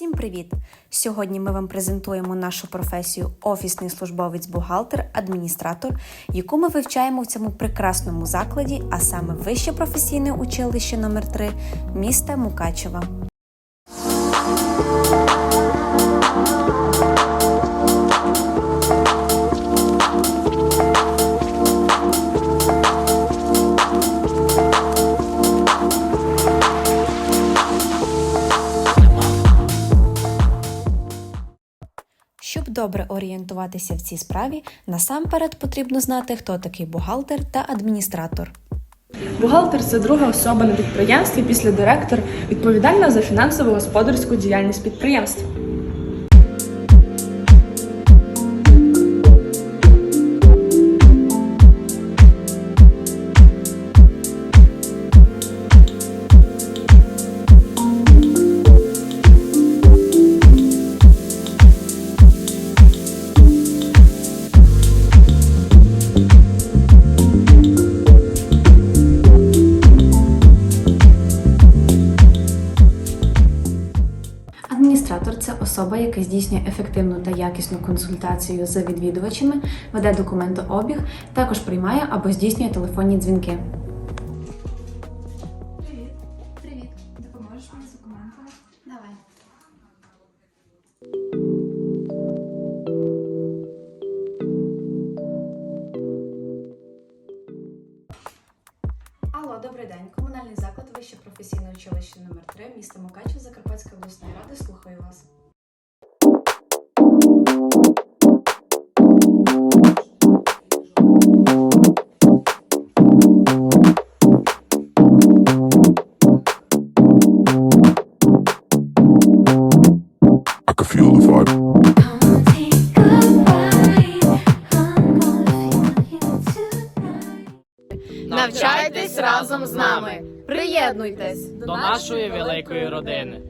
Всім привіт! Сьогодні ми вам презентуємо нашу професію офісний службовець-бухгалтер, адміністратор, яку ми вивчаємо в цьому прекрасному закладі, а саме Вище професійне училище номер 3 міста Мукачева. Добре орієнтуватися в цій справі, насамперед потрібно знати, хто такий бухгалтер та адміністратор. Бухгалтер це друга особа на підприємстві після директора, відповідальна за фінансово-господарську діяльність підприємства. Адміністратор це особа, яка здійснює ефективну та якісну консультацію з відвідувачами, веде документообіг, також приймає або здійснює телефонні дзвінки. Привіт. Привіт. Допоможеш мені з документами? Давай. Алло, добрий день. Комунальний заклад Вище професійне училище номер 3 міста Мукачево ради. Слухаю вас. I could feel the vibe. Навчайтесь разом з нами. Приєднуйтесь до нашої великої родини.